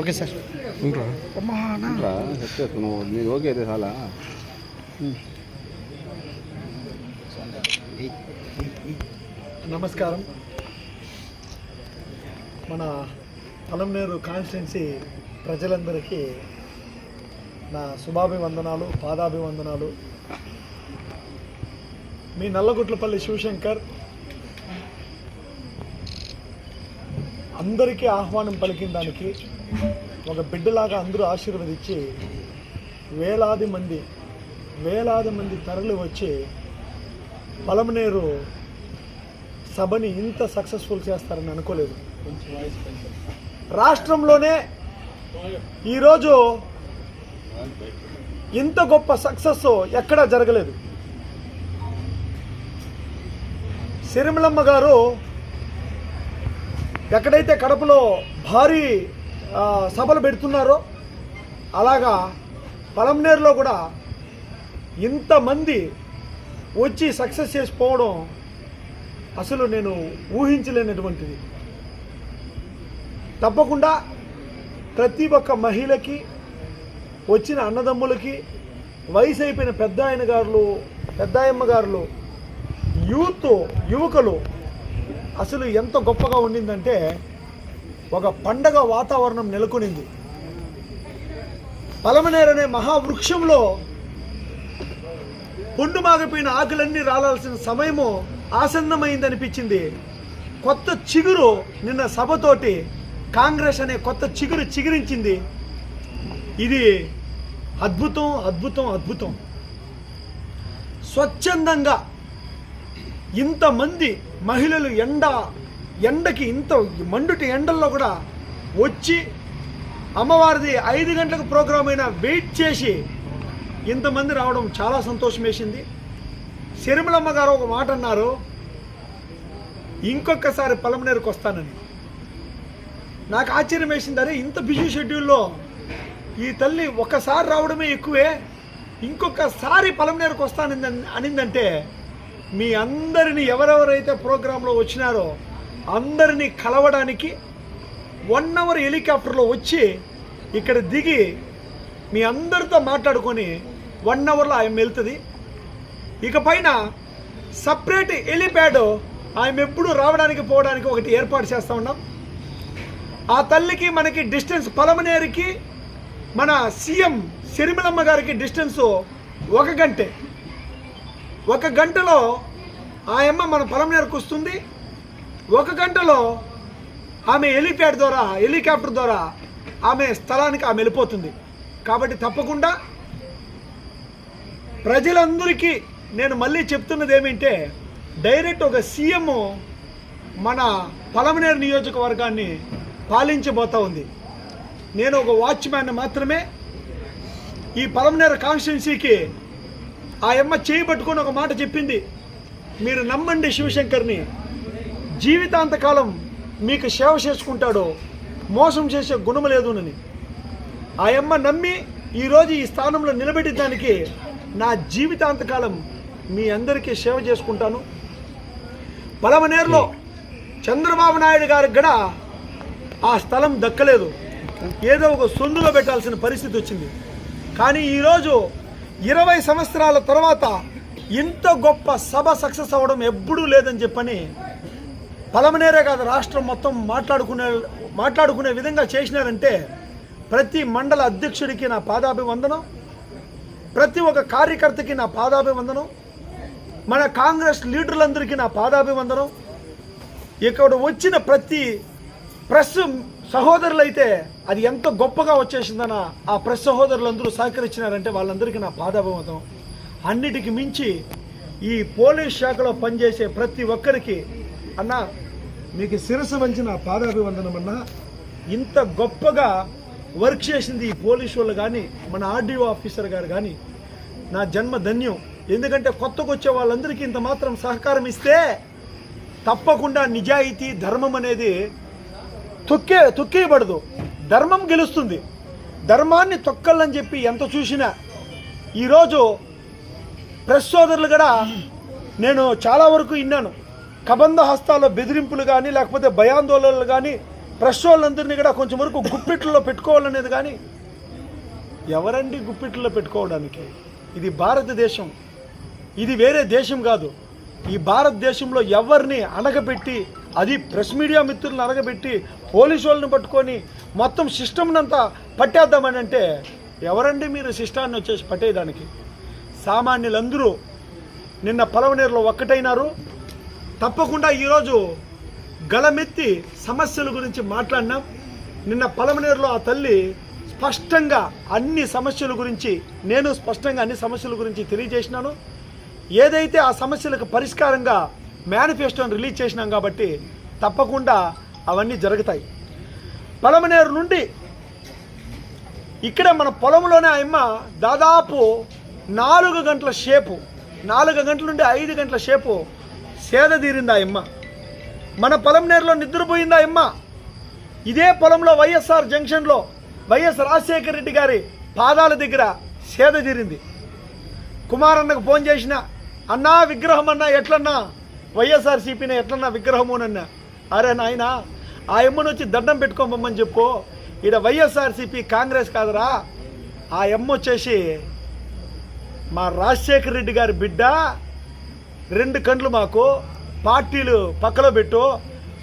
Okay sir. నువ్వు నీకు okay అయితే చాలా? నమస్కారం. మన పలంనేరు కాన్స్టిట్యున్సీ ప్రజలందరికీ నా శుభాభివందనాలు పాదాభివందనాలు. మీ నల్లగుట్లపల్లి శివశంకర్ అందరికీ ఆహ్వానం పలికిన దానికి ఒక బిడ్డలాగా అందరూ ఆశీర్వదించి వేలాది మంది వేలాది మంది తరలి వచ్చి పలమనేరు సభని ఇంత సక్సెస్ఫుల్ చేస్తారని అనుకోలేదు. రాష్ట్రంలోనే ఈరోజు ఇంత గొప్ప సక్సెస్ ఎక్కడా జరగలేదు. సిరిమలమ్మ గారు ఎక్కడైతే కడపలో భారీ సభలు పెడుతున్నారో అలాగా పలంనేరులో కూడా ఇంతమంది వచ్చి సక్సెస్ చేసిపోవడం అసలు నేను ఊహించలేనటువంటిది. తప్పకుండా ప్రతి ఒక్క మహిళకి వచ్చిన అన్నదమ్ములకి వయసు అయిపోయిన పెద్ద ఆయన గారులు పెద్ద గారులు యూత్ యువకులు అసలు ఎంత గొప్పగా ఉండిందంటే ఒక పండగ వాతావరణం నెలకొనింది. పలమనేరు అనే మహావృక్షంలో పొండు మాగిపోయిన ఆకులన్నీ రాలాల్సిన సమయము ఆసన్నమైందనిపించింది. కొత్త చిగురు నిన్న సభతోటి కాంగ్రెస్ అనే కొత్త చిగురు చిగురించింది. ఇది అద్భుతం అద్భుతం అద్భుతం. స్వచ్ఛందంగా ఇంతమంది మహిళలు ఎండ ఎండకి ఇంత మండుటి ఎండల్లో కూడా వచ్చి అమ్మవారిది ఐదు గంటలకు ప్రోగ్రాం అయినా వెయిట్ చేసి ఇంతమంది రావడం చాలా సంతోషం వేసింది. శరిమలమ్మ గారు ఒక మాట అన్నారు ఇంకొకసారి పలమనేరుకు వస్తానని. నాకు ఆశ్చర్యం వేసింది అరే ఇంత బిజీ షెడ్యూల్లో ఈ తల్లి ఒకసారి రావడమే ఎక్కువే ఇంకొకసారి పలమనేరుకు వస్తానని అనిందంటే మీ అందరిని ఎవరెవరైతే ప్రోగ్రాంలో వచ్చినారో అందరినీ కలవడానికి వన్ అవర్ హెలికాప్టర్లో వచ్చి ఇక్కడ దిగి మీ అందరితో మాట్లాడుకొని వన్ అవర్లో ఆమె వెళ్తుంది. ఇక పైన సపరేట్ హెలిప్యాడ్ ఆమె ఎప్పుడు రావడానికి పోవడానికి ఒకటి ఏర్పాటు చేస్తూ ఉన్నాం. ఆ తల్లికి మనకి డిస్టెన్స్ పలమనేరికి మన సీఎం సిరిమలమ్మ గారికి డిస్టెన్స్ ఒక గంటే. ఒక గంటలో ఆ అమ్మ మన నేరకు వస్తుంది. ఒక గంటలో ఆమె హెలిప్యాడ్ ద్వారా హెలికాప్టర్ ద్వారా ఆమె స్థలానికి ఆమె వెళ్ళిపోతుంది. కాబట్టి తప్పకుండా ప్రజలందరికీ నేను మళ్ళీ చెప్తున్నది ఏమంటే డైరెక్ట్ ఒక సీఎం మన పలమనేరు నియోజకవర్గాన్ని పాలించబోతా ఉంది. నేను ఒక వాచ్మ్యాన్ మాత్రమే. ఈ పలమనేరు కాన్స్టిట్యున్సీకి ఆ అమ్మ చేయి పట్టుకొని ఒక మాట చెప్పింది. మీరు నమ్మండి శివశంకర్ని. జీవితాంతకాలం మీకు సేవ చేసుకుంటాడో మోసం చేసే గుణం లేదునని. ఆ అమ్మ నమ్మి ఈరోజు ఈ స్థానంలో నిలబెట్టడానికి నా జీవితాంతకాలం మీ అందరికీ సేవ చేసుకుంటాను. పలమనేరులో చంద్రబాబు నాయుడు గారికి కూడా ఆ స్థలం దక్కలేదు. ఏదో ఒక సొందులో పెట్టాల్సిన పరిస్థితి వచ్చింది. కానీ ఈరోజు ఇరవై సంవత్సరాల తర్వాత ఇంత గొప్ప సభ సక్సెస్ అవ్వడం ఎప్పుడూ లేదని చెప్పని పలమనేరే కాదు రాష్ట్రం మొత్తం మాట్లాడుకునే మాట్లాడుకునే విధంగా చేసినారంటే ప్రతి మండల అధ్యక్షుడికి నా పాదాభివందనం ప్రతి ఒక్క కార్యకర్తకి నా పాదాభివందనం మన కాంగ్రెస్ లీడర్లందరికీ నా పాదాభివందనం. ఇక్కడ వచ్చిన ప్రతి ప్రెస్ సహోదరులైతే అది ఎంత గొప్పగా వచ్చేసిందన ఆ ప్రెస్ సహోదరులందరూ సహకరించినారంటే వాళ్ళందరికీ నా పాదాభివందనం. అన్నిటికి మించి ఈ పోలీస్ శాఖలో పనిచేసే ప్రతి ఒక్కరికి అన్న మీకు శిరస్సు వంచి నా పాదాభివందనం అన్న ఇంత గొప్పగా వర్క్ చేసింది ఈ పోలీసు వాళ్ళు కానీ మన ఆర్డీఓ ఆఫీసర్ గారు కానీ నా జన్మ ధన్యం. ఎందుకంటే కొత్తకు వచ్చే వాళ్ళందరికీ ఇంత మాత్రం సహకారం ఇస్తే తప్పకుండా నిజాయితీ ధర్మం అనేది తొక్కే తొక్కేయబడదు. ధర్మం గెలుస్తుంది. ధర్మాన్ని తొక్కలని చెప్పి ఎంత చూసినా ఈరోజు ప్రెస్ సోదరులు కూడా నేను చాలా వరకు విన్నాను. కబంధ హస్తాల్లో బెదిరింపులు కానీ లేకపోతే భయాందోళనలు కానీ ప్రెస్ వాళ్ళందరినీ కూడా కొంచెం వరకు గుప్పిట్లో పెట్టుకోవాలనేది కానీ ఎవరండి గుప్పిట్లో పెట్టుకోవడానికి? ఇది భారతదేశం. ఇది వేరే దేశం కాదు. ఈ భారతదేశంలో ఎవరిని అనగబెట్టి అది ప్రెస్ మీడియా మిత్రులను అనగబెట్టి పోలీసు వాళ్ళని పట్టుకొని మొత్తం సిస్టమ్నంతా పట్టేద్దామని అంటే ఎవరండి మీరు సిస్టాన్ని వచ్చేసి పట్టేయడానికి? సామాన్యులందరూ నిన్న పలవనేరులో ఒక్కటైనారు. తప్పకుండా ఈరోజు గలమెత్తి సమస్యల గురించి మాట్లాడినాం. నిన్న పలమనేరులో ఆ తల్లి స్పష్టంగా అన్ని సమస్యల గురించి నేను స్పష్టంగా అన్ని సమస్యల గురించి తెలియజేసినాను. ఏదైతే ఆ సమస్యలకు పరిష్కారంగా మేనిఫెస్టోని రిలీజ్ చేసినాం కాబట్టి తప్పకుండా అవన్నీ జరుగుతాయి. పలమనేరు నుండి ఇక్కడ మన పొలంలోనే ఆయమ్మ దాదాపు నాలుగు గంటల షేపు నాలుగు గంటల నుండి ఐదు గంటల షేపు సేద తీరిందా ఆ అమ్మ? మన పొలంనేరులో నిద్రపోయింది నిద్రపోయిందా అమ్మ? ఇదే పొలంలో వైఎస్ఆర్ జంక్షన్లో వైఎస్ రాజశేఖర రెడ్డి గారి పాదాల దగ్గర సేద తీరింది. కుమారన్నకు ఫోన్ చేసిన అన్నా విగ్రహం అన్నా ఎట్లన్నా? వైఎస్ఆర్ సిపిని ఎట్లన్నా విగ్రహమునన్నా అరే నాయన ఆ ఎమ్మను వచ్చి దండం పెట్టుకోమని చెప్పు. ఈడ వైఎస్ఆర్సీపీ కాంగ్రెస్ కాదురా. ఆ ఎమ్మ వచ్చేసి మా రాజశేఖర రెడ్డి గారి బిడ్డ రెండు కండ్లు మాకు పార్టీలు పక్కలో పెట్టు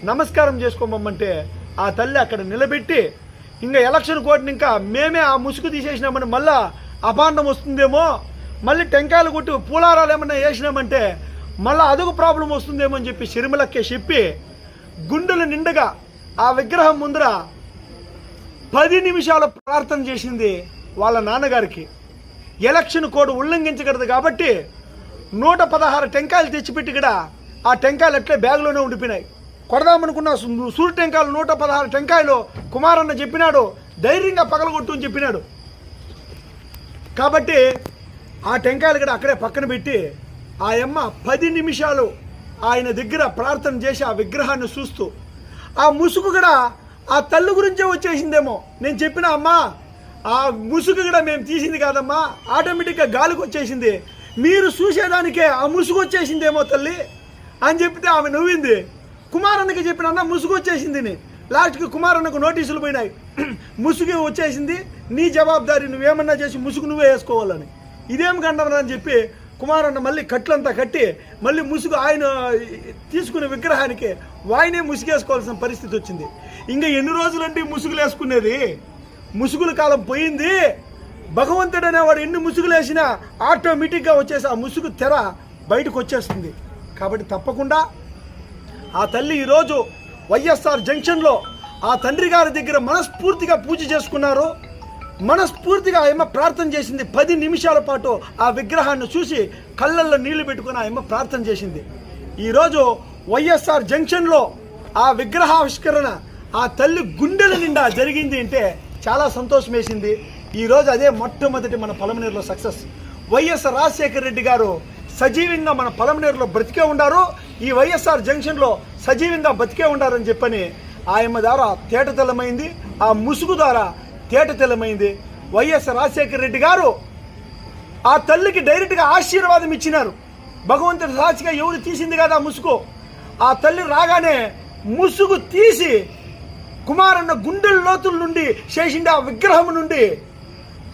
నమస్కారం చేసుకోమమ్మంటే ఆ తల్లి అక్కడ నిలబెట్టి ఇంకా ఎలక్షన్ కోటిని ఇంకా మేమే ఆ ముసుగు తీసేసినామని మళ్ళా అపాండం వస్తుందేమో మళ్ళీ టెంకాయలు కొట్టి పూలారాలు ఏమన్నా వేసినామంటే మళ్ళీ అదొక ప్రాబ్లం వస్తుందేమో అని చెప్పి షర్మిలక్కే చెప్పి గుండెలు నిండగా ఆ విగ్రహం ముందర పది నిమిషాలు ప్రార్థన చేసింది వాళ్ళ నాన్నగారికి. ఎలక్షన్ కోడ్ ఉల్లంఘించగలదు కాబట్టి నూట పదహారు టెంకాయలు తెచ్చిపెట్టి కూడా ఆ టెంకాయలు అట్లే బ్యాగ్లోనే ఉండిపోయినాయి. కొడదామనుకున్న సు- సూరు టెంకాయలు నూట పదహారు టెంకాయలు కుమారన్న చెప్పినాడు ధైర్యంగా పగలగొట్టు అని చెప్పినాడు. కాబట్టి ఆ టెంకాయలు కూడా అక్కడే పక్కన పెట్టి ఆ అమ్మ పది నిమిషాలు ఆయన దగ్గర ప్రార్థన చేసి ఆ విగ్రహాన్ని చూస్తూ ఆ ముసుగు కూడా ఆ తల్లి గురించే వచ్చేసిందేమో. నేను చెప్పిన అమ్మా ఆ ముసుగు కూడా మేము తీసింది కాదమ్మా ఆటోమేటిక్గా గాలికి వచ్చేసింది. మీరు చూసేదానికే ఆ ముసుగు వచ్చేసిందేమో తల్లి అని చెప్తే ఆమె నవ్వింది. కుమారన్నకి చెప్పిన అన్న ముసుగు వచ్చేసింది లాస్ట్కి కుమారన్నకు నోటీసులు పోయినాయి. ముసుగు వచ్చేసింది. నీ జవాబుదారి నువ్వేమన్నా చేసి ముసుగు నువ్వే వేసుకోవాలని. ఇదేం గండమని అని చెప్పి కుమారన్న మళ్ళీ కట్లంతా కట్టి మళ్ళీ ముసుగు ఆయన తీసుకునే విగ్రహానికి వాయినే ముసుగేసుకోవాల్సిన పరిస్థితి వచ్చింది. ఇంకా ఎన్ని రోజులంటే ముసుగులు వేసుకునేది ముసుగుల కాలం పోయింది. భగవంతుడు అనేవాడు ఎన్ని ముసుగులు వేసినా ఆటోమేటిక్గా వచ్చేసి ఆ ముసుగు తెర బయటకు వచ్చేస్తుంది. కాబట్టి తప్పకుండా ఆ తల్లి ఈరోజు వైఎస్ఆర్ జంక్షన్లో ఆ తండ్రి గారి దగ్గర మనస్ఫూర్తిగా పూజ చేసుకున్నారు. మనస్ఫూర్తిగా ఆయమ్మ ప్రార్థన చేసింది. పది నిమిషాల పాటు ఆ విగ్రహాన్ని చూసి కళ్ళల్లో నీళ్ళు పెట్టుకుని ఆయమ్మ ప్రార్థన చేసింది. ఈరోజు వైఎస్ఆర్ జంక్షన్లో ఆ విగ్రహావిష్కరణ ఆ తల్లి గుండెల నిండా జరిగింది అంటే చాలా సంతోషం వేసింది ఈరోజు అదే మొట్టమొదటి మన పలమనేరులో సక్సెస్. వైఎస్ రాజశేఖర రెడ్డి గారు సజీవంగా మన పలమనేరులో బ్రతికే ఉండారు. ఈ వైఎస్ఆర్ జంక్షన్లో సజీవంగా బతికే ఉండారని చెప్పని ఆయమ్మ ద్వారా తేట తెల్లమైంది. ఆ ముసుగు ద్వారా తేట తెల్లమైంది. వైఎస్ రాజశేఖర రెడ్డి గారు ఆ తల్లికి డైరెక్ట్గా ఆశీర్వాదం ఇచ్చినారు. భగవంతుడి రాజుగా ఎవరు తీసింది కదా ఆ ముసుగు. ఆ తల్లి రాగానే ముసుగు తీసి కుమారన్న గుండెల లోతుల నుండి చేసిండే ఆ విగ్రహం నుండి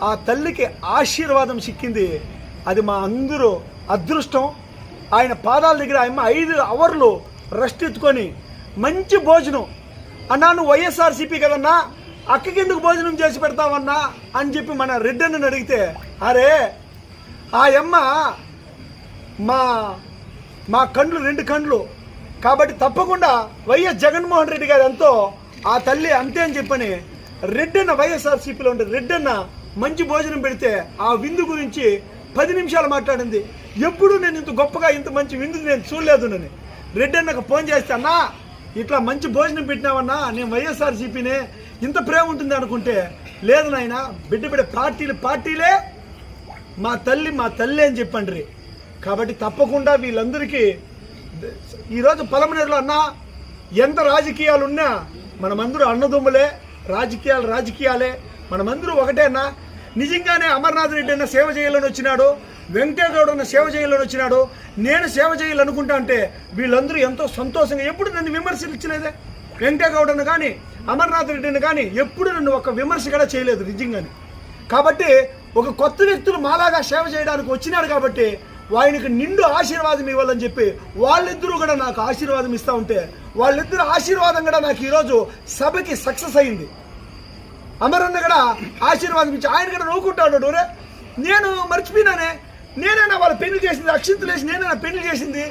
ఆ తల్లికి ఆశీర్వాదం సిక్కింది. అది మా అందరూ అదృష్టం. ఆయన పాదాల దగ్గర ఆయమ్మ ఐదు అవర్లు రెస్ట్ ఎత్తుకొని మంచి భోజనం. అన్నా నువ్వు వైఎస్ఆర్సీపీ కదన్నా అక్కకెందుకు భోజనం చేసి పెడతావన్నా? అని చెప్పి మన రెడ్డన్నని అడిగితే అరే ఆ అమ్మ మా మా కండ్లు రెండు కండ్లు. కాబట్టి తప్పకుండా వైఎస్ జగన్మోహన్ రెడ్డి గారు ఎంతో ఆ తల్లి అంతే అని చెప్పని రెడ్డన్న వైఎస్ఆర్సీపీలో ఉండే రెడ్డన్న మంచి భోజనం పెడితే ఆ విందు గురించి పది నిమిషాలు మాట్లాడింది. ఎప్పుడు నేను ఇంత గొప్పగా ఇంత మంచి విందు నేను చూడలేదు నన్ను. రెడ్డన్నకు ఫోన్ చేస్తే అన్నా ఇట్లా మంచి భోజనం పెట్టినావన్నా నేను వైఎస్ఆర్సీపీనే ఇంత ప్రేమ ఉంటుంది అనుకుంటే లేదు నాయన బిడ్డ బిడ్డ పార్టీలు పార్టీలే మా తల్లి మా తల్లి అని చెప్పండి కాబట్టి తప్పకుండా వీళ్ళందరికీ ఈరోజు పలమనేరులో అన్న ఎంత రాజకీయాలు ఉన్నా మనమందరూ అన్నదమ్ములే రాజకీయాలు రాజకీయాలే మనమందరూ ఒకటేనా? నిజంగానే అమర్నాథ్ రెడ్డి అన్న సేవ చేయాలని వచ్చినాడు వెంకటేగౌడ్ అన్న సేవ చేయాలని వచ్చినాడు నేను సేవ చేయాలనుకుంటా అంటే వీళ్ళందరూ ఎంతో సంతోషంగా ఎప్పుడు నన్ను విమర్శించలేదే? వెంకటేగౌడ అన్న కానీ అమర్నాథ్ రెడ్డిని కానీ ఎప్పుడు నన్ను ఒక విమర్శ కూడా చేయలేదు నిజంగానే. కాబట్టి ఒక కొత్త వ్యక్తులు మాలాగా సేవ చేయడానికి వచ్చినారు కాబట్టి ఆయనకి నిండు ఆశీర్వాదం ఇవ్వాలని చెప్పి వాళ్ళిద్దరూ కూడా నాకు ఆశీర్వాదం ఇస్తూ ఉంటే వాళ్ళిద్దరు ఆశీర్వాదం కూడా నాకు ఈరోజు సభకి సక్సెస్ అయింది. అమరన్న కూడా ఆశీర్వాదం ఇచ్చి ఆయన కూడా నవ్వుకుంటాడు డోరే నేను మర్చిపోయినానే. నేనైనా వాళ్ళ పెళ్ళి చేసింది అక్షింతలేసి నేనైనా పెళ్ళి చేసింది.